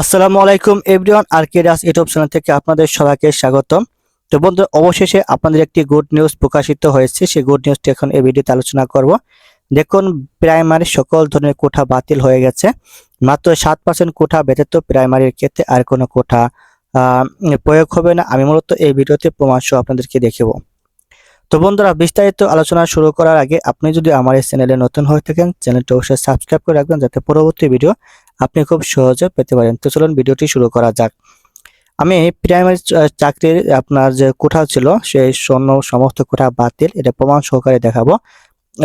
আসসালামু আলাইকুম এভরিওয়ান আর কেরাস ইউটিউব চ্যানেল থেকে আপনাদের সবাইকে স্বাগতম। তো বন্ধু, অবশেষে আপনাদের একটি গুড নিউজ প্রকাশিত হয়েছে। সেই গুড নিউজটি এখন এই ভিডিওতে আলোচনা করব। দেখুন প্রাইমারি সকল ধরনের কোঠা বাতিল হয়ে গেছে। মাত্র সাত পার্সেন্ট কোঠা ব্যতীত প্রাইমারির ক্ষেত্রে আর কোনো কোঠা প্রয়োগ হবে না। আমি মূলত এই ভিডিওতে প্রমাণ সহ আপনাদেরকে দেখাবো। তো বন্ধুরা, বিস্তারিত আলোচনা শুরু করার আগে আপনি যদি আমার এই চ্যানেলে নতুন হয়ে থাকেন, চ্যানেলটি অবশ্যই সাবস্ক্রাইব করে রাখবেন, যাতে পরবর্তী ভিডিও আপনি খুব সহজে পেতে পারেন। তো চলুন ভিডিওটি শুরু করা যাক। আমি প্রাইমারি চাকরির আপনার যে কোঠা ছিল, সেই স্বর্ণ সমস্ত কোঠা বাতিল। এটা প্রমাণ সহকারে দেখাবো।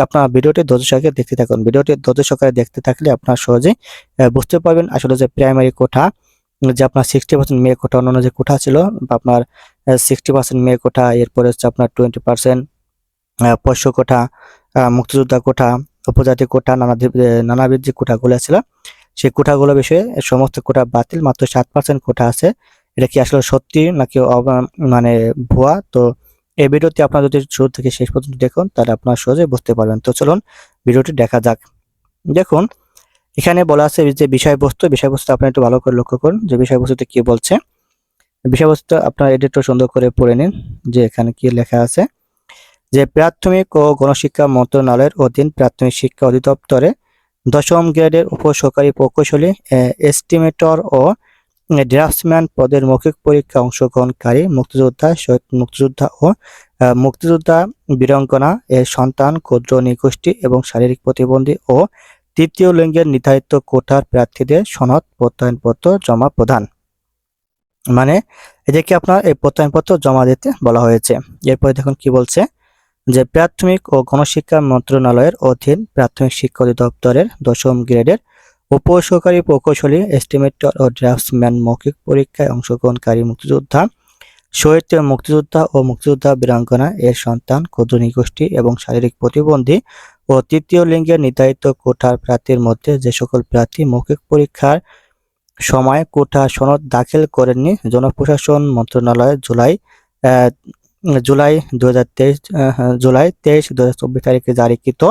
আপনার ভিডিওটি ধৈর্য সহকারে দেখতে থাকুন। ভিডিওটি ধৈর্য সহকারে দেখতে থাকলে আপনার সহজেই বুঝতে পারবেন আসলে যে প্রাইমারি কোঠা, যে আপনার সিক্সটি পার্সেন্ট মেয়ে কোঠা, অন্যান্য যে কোঠা ছিল আপনার সিক্সটি পার্সেন্ট মেয়ে কোঠা, এরপরে হচ্ছে আপনার টোয়েন্টি পার্সেন্ট পোষ্য কোঠা মুক্তিযোদ্ধা কোঠা, উপজাতি কোঠা নানাবিধ নানাবিধ যে কোঠাগুলো ছিল সেই কোঠাগুলো বিষয়ে সমস্ত কোঠা বাতিল, মাত্র সাত পার্সেন্ট কোঠা আছে। এটা কি আসলে সত্যি নাকি মানে ভুয়া? তো এই ভিডিওটি আপনারা যদি শুরু থেকে শেষ পর্যন্ত দেখুন, তাহলে আপনারা সহজে বুঝতে পারবেন। তো চলুন ভিডিওটি দেখা যাক। দেখুন, এখানে বলা আছে যে বিষয়বস্তু বিষয়বস্তু আপনারা একটু ভালো করে লক্ষ্য করুন, যে বিষয়বস্তুতে কি বলছে। বিষয়বস্তু আপনারা এডিটর সুন্দর করে পড়ে নিন, যে এখানে কি লেখা আছে। যে প্রাথমিক ও গণশিক্ষা মন্ত্রণালয়ের অধীন প্রাথমিক শিক্ষা অধিদপ্তরে দশম গ্রেডের উপসহকারী প্রকৌশলী এস্টিমেটর ও ড্রাফটসম্যান পদের মৌখিক পরীক্ষা অংশগ্রহণকারী মুক্তিযোদ্ধা, শহীদ মুক্তিযোদ্ধা ও মুক্তিযোদ্ধা বীরাঙ্গনা এর সন্তান, ক্ষুদ্র, নিগোষ্ঠী এবং শারীরিক প্রতিবন্ধী ও তৃতীয় লিঙ্গের নির্ধারিত কোঠার প্রার্থীদের সনদ প্রত্যয়নপত্র জমা প্রদান। মানে এদেরকে আপনার এই প্রত্যয়নপত্র জমা দিতে বলা হয়েছে। এরপরে দেখুন কি বলছে। যে প্রাথমিক ও গণশিক্ষা মন্ত্রণালয়ের অধীন প্রাথমিক শিক্ষা অধিদপ্তরের দশম গ্রেডের উপসহকারী প্রকৌশলী এস্টিমেটর ও ড্রাফটসম্যান মৌখিক পরীক্ষায় অংশগ্রহণকারী মুক্তিযোদ্ধা শহীদ মুক্তিযোদ্ধা ও মুক্তিযোদ্ধা বীরাঙ্গনা, এর সন্তান ক্ষুদ্র নিগোষ্ঠী এবং শারীরিক প্রতিবন্ধী ও তৃতীয় লিঙ্গের নির্ধারিত কোঠার প্রার্থীর মধ্যে যে সকল প্রার্থী মৌখিক পরীক্ষার সময় কোঠা সনদ দাখিল করেননি, জনপ্রশাসন মন্ত্রণালয় জুলাই জুলাই দু হাজার তেইশ জুলাই তেইশ দু তারিখে জারিকৃত।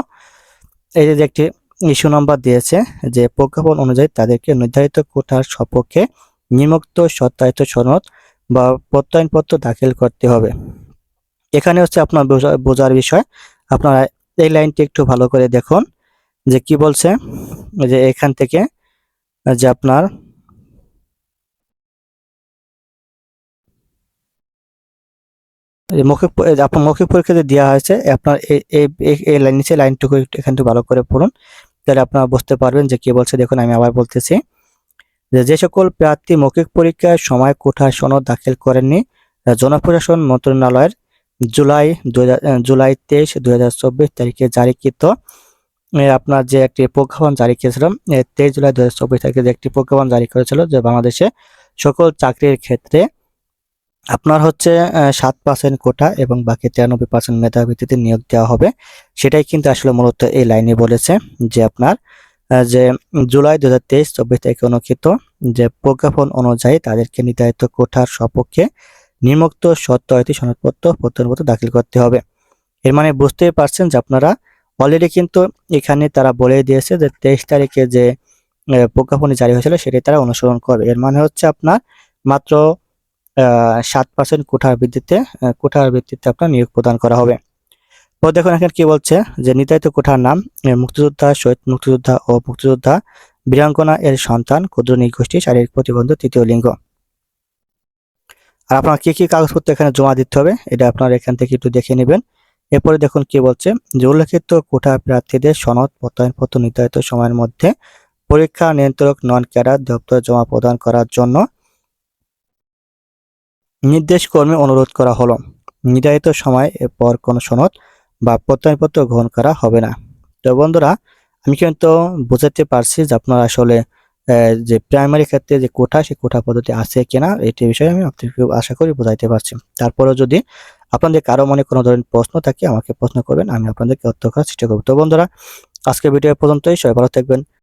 এই যে একটি ইস্যু নাম্বার দিয়েছে যে প্রজ্ঞাপন অনুযায়ী তাদেরকে নির্ধারিত কোঠার সপক্ষে নিম্নোক্ত সত্যায়িত সনদ বা প্রত্যয়নপত্র দাখিল করতে হবে। এখানে হচ্ছে আপনার বোঝা- বোঝার বিষয়। আপনারা এই লাইনটি একটু ভালো করে দেখুন যে কি বলছে। যে এখান থেকে যে আপনার মৌখিক মৌখিক পরীক্ষা যে দেওয়া হয়েছে আপনার এই লাইন নিচে লাইনটুকু এখান থেকে ভালো করে পড়ুন, তাহলে আপনারা বুঝতে পারবেন যে কি বলছে। দেখুন, আমি আবার বলতেছি যে সকল প্রার্থী মৌখিক পরীক্ষার সময় কোঠার সনদ দাখিল করেননি জনপ্রশাসন মন্ত্রণালয়ের জুলাই দু জুলাই তেইশ চব্বিশ তারিখে জারিকৃত আপনার যে একটি প্রজ্ঞাপন জারি করেছিল তেইশ জুলাই দু হাজার চব্বিশ তারিখে যে একটি প্রজ্ঞাপন জারি করেছিল যে বাংলাদেশে সকল চাকরির ক্ষেত্রে আপনার হচ্ছে সাত পার্সেন্ট কোটা এবং বাকি তিরানব্বই পার্সেন্ট মেধা ভিত্তিতে নিয়োগ দেওয়া হবে। সেটাই কিন্তু আসলে মূলত এই লাইনে বলেছে যে আপনার যে জুলাই দু হাজার তেইশ চব্বিশ তারিখে অনুষ্ঠিত যে প্রজ্ঞাপন অনুযায়ী তাদেরকে নির্ধারিত কোঠার সপক্ষে নিম্নোক্ত সত্যায়িত সনদপত্র প্রত্যয়নপত্র দাখিল করতে হবে। এর মানে বুঝতেই পারছেন যে আপনারা অলরেডি কিন্তু এখানে তারা বলে দিয়েছে যে তেইশ তারিখে যে আহ, প্রজ্ঞাপনটি জারি হয়েছিল সেটাই তারা অনুসরণ করবে। এর মানে হচ্ছে আপনার মাত্র সাত পার্সেন্ট কোঠার ভিত্তিতে কোঠার ভিত্তিতে আপনার নিয়োগ প্রদান করা হবে। তো দেখুন এখানে কি বলছে যে, নির্ধারিত কোঠার নাম মুক্তিযোদ্ধা, শহীদ মুক্তিযোদ্ধা ও মুক্তিযোদ্ধা বীরাঙ্গনা এর সন্তান, ক্ষুদ্র, নিগোষ্ঠী, শারীরিক প্রতিবন্ধ, তৃতীয় লিঙ্গ। আর আপনার কি কি কাগজপত্র এখানে জমা দিতে হবে, এটা আপনারা এখান থেকে একটু দেখে নেবেন। এরপরে দেখুন কি বলছে, যে উল্লেখিত কোঠা প্রার্থীদের সনদ, প্রত্যয়নপত্র নির্ধারিত সময়ের মধ্যে পরীক্ষা নিয়ন্ত্রক নন ক্যাডার দপ্তরে জমা প্রদান করার জন্য নির্দেশ কর্মে অনুরোধ করা হলো। নির্ধারিত সময় পর কোনো সনদ বা প্রত্যয়নপত্র গ্রহণ করা হবে না। তো বন্ধুরা, আমি কিন্তু বোঝাতে পারছি যে আপনারা আসলে যে প্রাইমারি ক্ষেত্রে যে কোঠা সেই কোঠা পদ্ধতি আছে কিনা, এটি বিষয়ে আমি আপনাকে আশা করি বোঝাইতে পারছি। তারপরেও যদি আপনাদের কারও মনে কোনো ধরনের প্রশ্ন থাকে, আমাকে প্রশ্ন করবেন, আমি আপনাদেরকে উত্তর করার চেষ্টা করব। তো বন্ধুরা, আজকের ভিডিও পর্যন্তই। সবাই ভালো থাকবেন।